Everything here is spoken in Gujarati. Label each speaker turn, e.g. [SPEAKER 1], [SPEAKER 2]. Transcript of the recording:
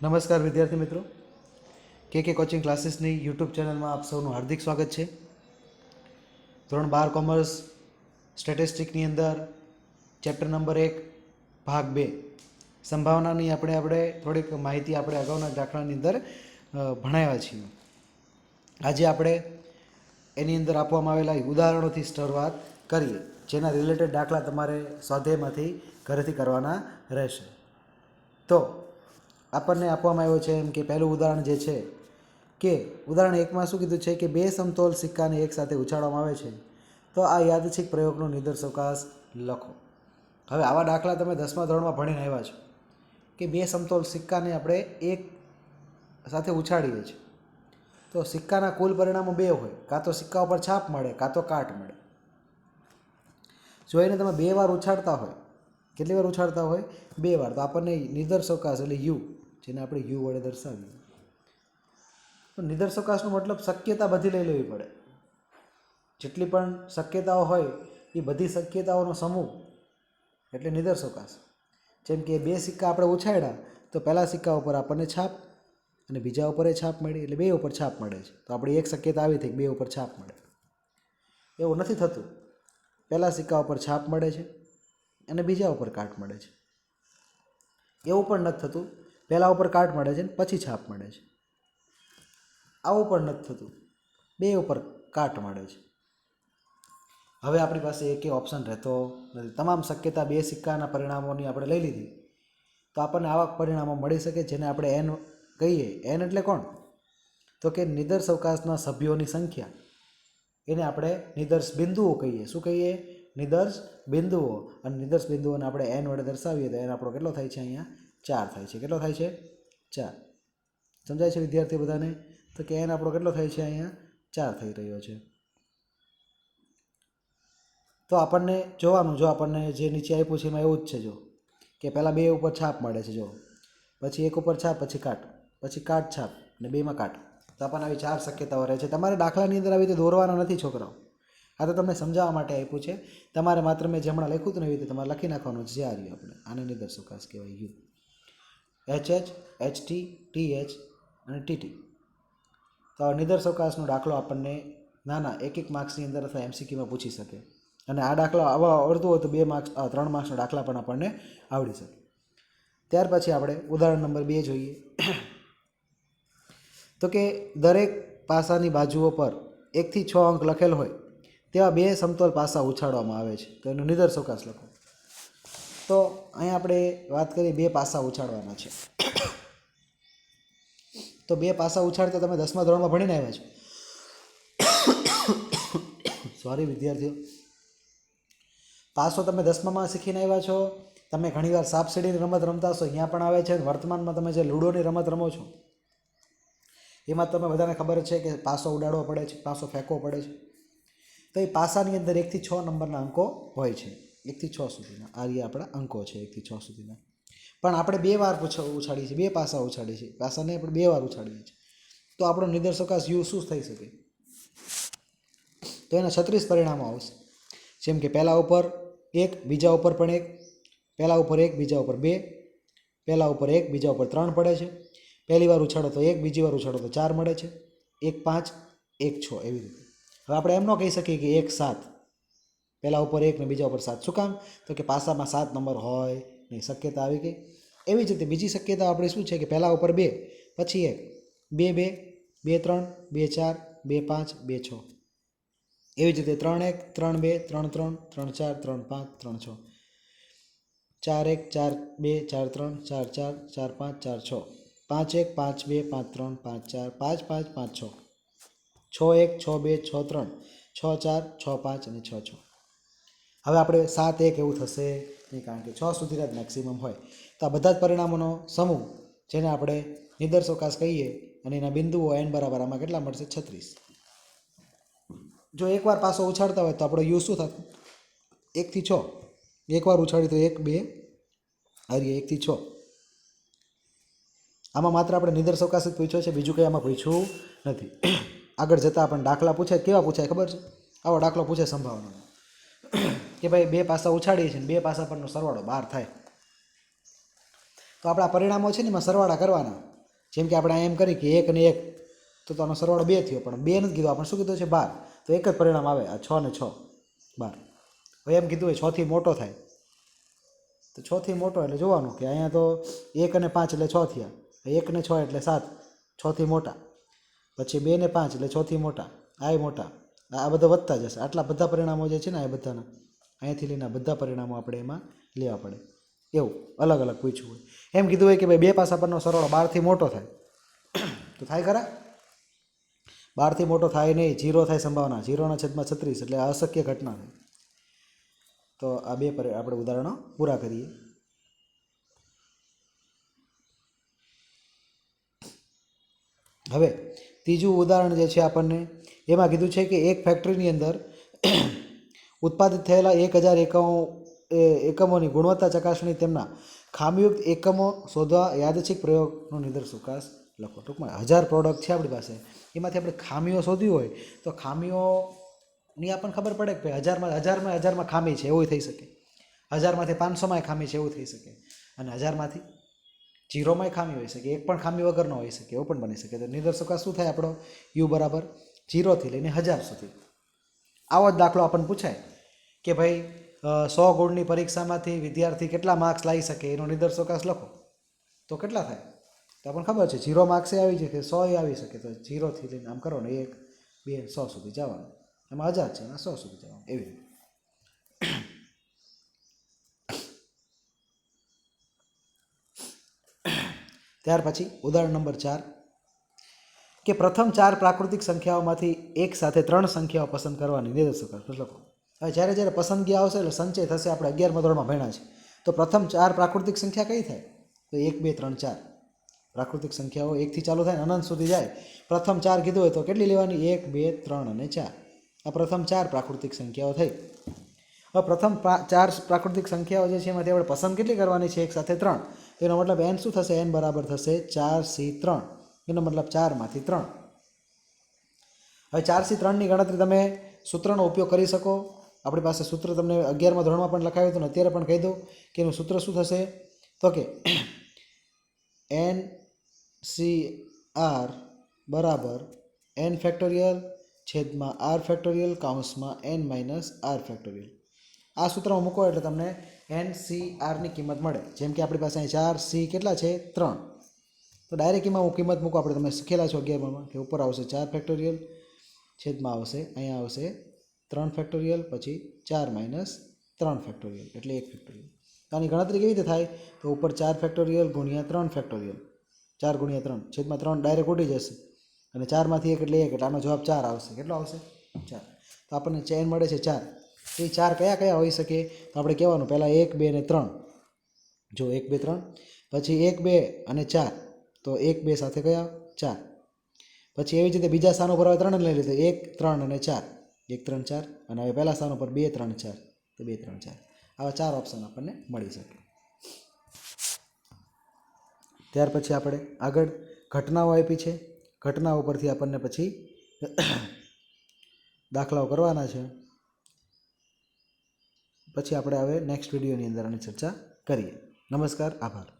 [SPEAKER 1] નમસ્કાર વિદ્યાર્થી મિત્રો. કે કે કોચિંગ ક્લાસીસની યુટ્યુબ ચેનલમાં આપ સૌનું હાર્દિક સ્વાગત છે. ધોરણ બાર કોમર્સ સ્ટેટિસ્ટિકની અંદર ચેપ્ટર નંબર એક, ભાગ બે. સંભાવનાની આપણે આપણે થોડીક માહિતી આપણે અગાઉના દાખલાની અંદર ભણાવ્યા છીએ. આજે આપણે એની અંદર આપવામાં આવેલા ઉદાહરણોથી શરૂઆત કરીએ, જેના રિલેટેડ દાખલા તમારે સ્વાધ્યાયમાંથી ઘરેથી કરવાના રહેશે. તો આપણને આપવામાં આવ્યો છે એમ કે પહેલું ઉદાહરણ જે છે કે ઉદાહરણ એકમાં શું કીધું છે કે બે સમતોલ સિક્કાને એકસાથે ઉછાળવામાં આવે છે. તો આ યાદચ્છિક પ્રયોગનો નિદર્શકાશ લખો. હવે આવા દાખલા તમે દસમા ધોરણમાં ભણીને આવ્યા છો કે બે સમતોલ સિક્કાને આપણે એક સાથે ઉછાળીએ છીએ. તો સિક્કાના કુલ પરિણામો બે હોય. કાં તો સિક્કા ઉપર છાપ મળે, કાં તો કાટ મળે. જો એને તમે બે વાર ઉછાળતા હોય, કેટલી વાર ઉછાળતા હોય? બે વાર. તો આપણને નિદર્શકાશ એટલે યુ. જેને આપણે યુ વડે દર્શાવીએ. તો નિદર્શકાશનો મતલબ શક્યતા બધી લઈ લેવી પડે. જેટલી પણ શક્યતાઓ હોય, એ બધી શક્યતાઓનો સમૂહ એટલે નિદર્શકાશ. જેમ કે બે સિક્કા આપણે ઉછાળ્યા, તો પહેલા સિક્કા ઉપર આપણને છાપ અને બીજા ઉપર એ છાપ મળી, એટલે બે ઉપર છાપ મળે છે. તો આપણી એક શક્યતા આવી થઈ બે ઉપર છાપ મળે. એવું નથી થતું. પહેલા સિક્કા ઉપર છાપ મળે છે અને બીજા ઉપર કાટ મળે છે. એવું પણ નથી થતું. પહેલાં ઉપર કાટ મળે છે ને પછી છાપ મળે છે. આવું પણ નથી થતું. બે ઉપર કાટ મળે છે. હવે આપણી પાસે એકે ઓપ્શન રહેતો નથી. તમામ શક્યતા બે સિક્કાના પરિણામોની આપણે લઈ લીધી. તો આપણને આવા પરિણામો મળી શકે જેને આપણે એન કહીએ. એન એટલે કોણ? તો કે નિદર્શ અવકાશના સભ્યોની સંખ્યા. એને આપણે નિદર્શ બિંદુઓ કહીએ. શું કહીએ? નિદર્શ બિંદુઓ. અને નિદર્શ બિંદુઓને આપણે એન વડે દર્શાવીએ તો એન આપણો કેટલો થાય છે અહીંયા? ચાર થાય છે. કેટલો થાય છે? ચાર. સમજાય છે વિદ્યાર્થી બધાને? તો કે એન આપણો કેટલો થાય છે અહીંયા? ચાર થઈ રહ્યો છે. તો આપણને જોવાનું, જો આપણને જે નીચે આપ્યું છે એમાં એવું જ છે જો. કે પહેલાં બે ઉપર છાપ મળે છે જો. પછી એક ઉપર છાપ, પછી કાટ. પછી કાટ, છાપ અને બેમાં કાટ. તો આપણને આવી ચાર શક્યતાઓ રહે છે. તમારે દાખલાની અંદર આવી રીતે દોરવાના નથી છોકરાઓ આ તો તમને સમજાવવા માટે આપ્યું છે. તમારે માત્ર મેં જે હમણાં લખ્યું હતું ને એવી રીતે તમારે લખી નાખવાનું છે. જે આ રહ્યું આપણે. આને નિદર્શકાશ કહેવાય you. H H H T T H અને ટી ટી તો આ નિદર્શકાશનો દાખલો આપણને નાના એક એક માર્ક્સની અંદર અથવા એમસીક્યુમાં પૂછી શકે. અને આ દાખલો આવા આવડતું હોય તો બે માર્ક્સ ત્રણ માર્ક્સનો દાખલા પણ આપણને આવડી શકે. ત્યાર પછી આપણે ઉદાહરણ નંબર બે જોઈએ. તો કે દરેક પાસાની બાજુઓ પર એકથી છ અંક લખેલ હોય, તેવા બે સમતોલ પાસા ઉછાળવામાં આવે છે. તો એનો નિદર્શકાશ લખો. તો અહીં આપણે વાત કરીએ બે પાસા ઉછાળવાના છે. તો બે પાસા ઉછાળતા તમે દસમા ધોરણમાં ભણીને આવ્યા છો. સોરી વિદ્યાર્થીઓ. પાસો તમે દસમામાં શીખીને આવ્યા છો. તમે ઘણીવાર સાપ સીડીની રમત રમતા હશો, અહીંયા પણ આવે છે વર્તમાનમાં તમે જે લૂડોની રમત રમો છો, એમાં તમે બધાને ખબર છે કે પાસો ઉડાડવો પડે છે, પાસો ફેંકવો પડે છે. તો એ પાસાની અંદર એકથી છ નંબરના અંકો હોય છે. એકથી છ સુધીના. આ રહ્યા આપણા અંકો છે એકથી છ સુધીના. પણ આપણે બે વાર ઉછાડીએ છીએ. બે પાસા ઉછાડીએ છીએ. પાસાને આપણે બે વાર ઉછાડીએ છીએ. તો આપણો નિદર્શકાશ યુ શું થઈ શકે? તો એના છત્રીસ પરિણામો આવશે. જેમ કે પહેલા ઉપર એક, બીજા ઉપર પણ એક, પહેલા ઉપર એક, બીજા ઉપર બે, પહેલા ઉપર એક, બીજા ઉપર ત્રણ પડે છે. પહેલી વાર ઉછાડો તો એક, બીજી વાર ઉછાડો તો ચાર મળે છે. એક પાંચ, એક છ, એવી રીતે. હવે આપણે એમ ન કહી શકીએ કે એક સાત. પહેલા ઉપર એક ને બીજા ઉપર સાત. શું કામ? તો કે પાસામાં સાત નંબર હોય નહીં શક્યતા આવી ગઈ. એવી જ રીતે બીજી શક્યતા આપણે શું છે કે પહેલા ઉપર બે, પછી એક. બે બે બે, ત્રણ, બે, ચાર, બે, પાંચ, બે, છ. એવી જ રીતે ત્રણ એક, ત્રણ બે, ત્રણ ત્રણ ત્રણ ચાર, ત્રણ પાંચ, ત્રણ છ. ચાર એક, ચાર બે, ચાર ત્રણ, ચાર ચાર ચાર પાંચ, ચાર છ. પાંચ એક, પાંચ બે, પાંચ ત્રણ, પાંચ ચાર, પાંચ પાંચ પાંચ છ. છ એક, છ બે, છ ત્રણ. છ ચાર, છ પાંચ અને છ છ. હવે આપણે સાત એક એવું થશે. નહીં, કારણ કે છ સુધીના જ મેક્સિમમ હોય. તો આ બધા જ પરિણામોનો સમૂહ, જેને આપણે નિદર્શોકાશ કહીએ અને એના બિંદુઓ એન બરાબર આમાં કેટલા મળશે? છત્રીસ. જો એકવાર પાસો ઉછાળતા હોય તો આપણો યુ શું થતું એકથી છ. એકવાર ઉછાળી તો એક, બે, હરીએ એકથી છ. આમાં માત્ર આપણે નિદર્શકાશ જ પૂછ્યો છે, બીજું કંઈ આમાં પૂછ્યું નથી. આગળ જતાં આપણને દાખલા પૂછે કેવા પૂછાય ખબર છે? આવો દાખલો પૂછે સંભાવનાનો કે ભાઈ બે પાસા ઉછાડીએ છીએ બે પાસા પરનો સરવાળો બાર થાય. તો આપણા પરિણામો છે ને એમાં સરવાળા કરવાના. જેમ કે આપણે એમ કરી કે એક ને એક, તો આનો સરવાળો બે થયો, પણ બે નથી કીધું. આપણે શું કીધું છે? બાર. તો એક જ પરિણામ આવે, આ છ ને છ, બાર. હવે એમ કીધું હોય છથી મોટો થાય. તો છથી મોટો એટલે જોવાનું કે અહીંયા તો એક અને પાંચ એટલે છ થયા. એક ને છ એટલે સાત છથી મોટા. પછી બે ને પાંચ એટલે છથી મોટા. આ મોટા. આ બધા વધતા જશે. આટલા બધા પરિણામો જે છે ને એ બધાના. અહીંયાથી લઈને બધા પરિણામો આપણે એમાં લેવા પડે. એવું, અલગ અલગ પૂછવું હોય. એમ કીધું હોય કે ભાઈ બે પાસા પરનો સરવાળો બારથી મોટો થાય. તો થાય ખરા? બારથી મોટો થાય નહીં જીરો થાય સંભાવના. જીરોના છેદમાં છત્રીસ એટલે અશક્ય ઘટના થાય તો આ બે પર, આપણે ઉદાહરણો પૂરા કરીએ. હવે, ત્રીજું ઉદાહરણ જે છે આપણને, એમાં કીધું છે કે એક ફેક્ટરીની અંદર ઉત્પાદિત થયેલા એક હજાર એકમો એકમોની ગુણવત્તા ચકાસણી તેમના ખામીયુક્ત એકમો શોધવા યાદચ્છિક પ્રયોગનો નિદર્શકાશ લખો. ટૂંકમાં હજાર પ્રોડક્ટ છે આપણી પાસે. એમાંથી આપણે ખામીઓ શોધવી હોય તો ખામીઓની આપણને ખબર પડે કે ભાઈ હજારમાં હજારમાં હજારમાં ખામી છે, એવું થઈ શકે. હજારમાંથી પાંચસોમાં ખામી છે, એવું થઈ શકે. અને હજારમાંથી જીરોમાંય ખામી હોઈ શકે. એક પણ ખામી વગરનો હોઈ શકે, એવું પણ બની શકે. તો નિદર્શકા શું થાય આપણો? યુ બરાબર જીરોથી લઈને હજાર સુધી. આવો જ દાખલો આપણને પૂછાય કે ભાઈ સો ગુણની પરીક્ષામાંથી વિદ્યાર્થી કેટલા માર્ક્સ લાવી શકે? એનો નિદર્શોકાશ લખો. તો કેટલા થાય? તો આપણને ખબર છે જીરો માર્ક્સે આવી શકે સો એ આવી શકે. તો જીરોથી લઈને આમ કરો ને એક, બે, સો સુધી જવાનું. એમાં હજાર છે, એમાં સો સુધી જવાનું. એવી રીતે. ત્યાર પછી ઉદાહરણ નંબર ચાર. કે પ્રથમ ચાર પ્રાકૃતિક સંખ્યાઓમાંથી એક સાથે ત્રણ સંખ્યાઓ પસંદ કરવાની નિર્દેશક લખો હવે જ્યારે જ્યારે પસંદગી આવશે એટલે સંચય થશે, આપણે અગિયારમાં ધોરણમાં ભણ્યા છે તો પ્રથમ ચાર પ્રાકૃતિક સંખ્યા કઈ થાય? તો એક, બે, ત્રણ, ચાર. પ્રાકૃતિક સંખ્યાઓ એકથી ચાલુ થાય અનંત સુધી જાય. પ્રથમ ચાર કીધું હોય તો કેટલી લેવાની? એક, બે, ત્રણ અને ચાર. આ પ્રથમ ચાર પ્રાકૃતિક સંખ્યાઓ થઈ. હવે પ્રથમ ચાર પ્રાકૃતિક સંખ્યાઓ જે છે એમાંથી આપણે પસંદ કેટલી કરવાની છે? એક સાથે ત્રણ. તેનો મતલબ એન શું થશે? એન બરાબર થશે ચાર સી ત્રણ. એનો મતલબ ચારમાંથી ત્રણ. હવે ચારથી ત્રણની ગણતરી તમે સૂત્રનો ઉપયોગ કરી શકો. આપણી પાસે સૂત્ર તમને અગિયારમાં ધોરણમાં પણ લખાવ્યું હતું ને અત્યારે પણ કહી દઉં કે એનું સૂત્ર શું થશે? તો કે એન સી આર બરાબર એન ફેક્ટોરિયલ છેદમાં આર ફેક્ટોરિયલ કાઉન્સમાં એન માઇનસ આર ફેક્ટોરિયલ. આ સૂત્રમાં મૂકો એટલે તમને એન સી આરની કિંમત મળે. જેમ કે આપણી પાસે અહીં ચાર સી કેટલા છે? ત્રણ. તો ડાયરેક્ટ એમાં હું કિંમત મૂકું. આપણે તમે શીખેલા છો અગિયારમાં કે ઉપર આવશે ચાર ફેક્ટોરિયલ છેદમાં આવશે, અહીંયા આવશે ત્રણ ફેક્ટોરિયલ પછી ચાર માઇનસ ત્રણ ફેક્ટોરિયલ એટલે એક ફેક્ટોરિયલ તો આની ગણતરી કેવી રીતે થાય? તો ઉપર ચાર ફેક્ટોરિયલ ગુણ્યા ત્રણ ફેક્ટોરિયલ ચાર ગુણ્યા ત્રણ, છેદમાં ત્રણ ડાયરેક્ટ ઉડી જશે. અને ચારમાંથી એક એટલે એક, એટલે આનો જવાબ ચાર આવશે. કેટલો આવશે? ચાર. તો આપણને ચેન મળે છે ચાર. તો એ ચાર કયા કયા હોઈ શકે? તો આપણે કહેવાનું, પહેલાં એક, બે ને ત્રણ. જો એક, બે, ત્રણ. પછી એક, બે અને ચાર. તો એક, બે સાથે ગયા ચાર. પછી એવી જ રીતે બીજા સ્થાન ઉપર હવે ત્રણ લઈ લીધું. એક, ત્રણ અને ચાર. એક, ત્રણ, ચાર. અને હવે પહેલા સ્થાન ઉપર બે, ત્રણ, ચાર. તો બે, ત્રણ, ચાર. આવા ચાર ઓપ્શન આપણને મળી શકે. ત્યાર પછી આપણે આગળ ઘટનાઓ આપી છે. ઘટનાઓ પરથી આપણને પછી દાખલાઓ કરવાના છે. પછી આપણે હવે નેક્સ્ટ વિડીયોની અંદર આની ચર્ચા કરીએ. નમસ્કાર, આભાર.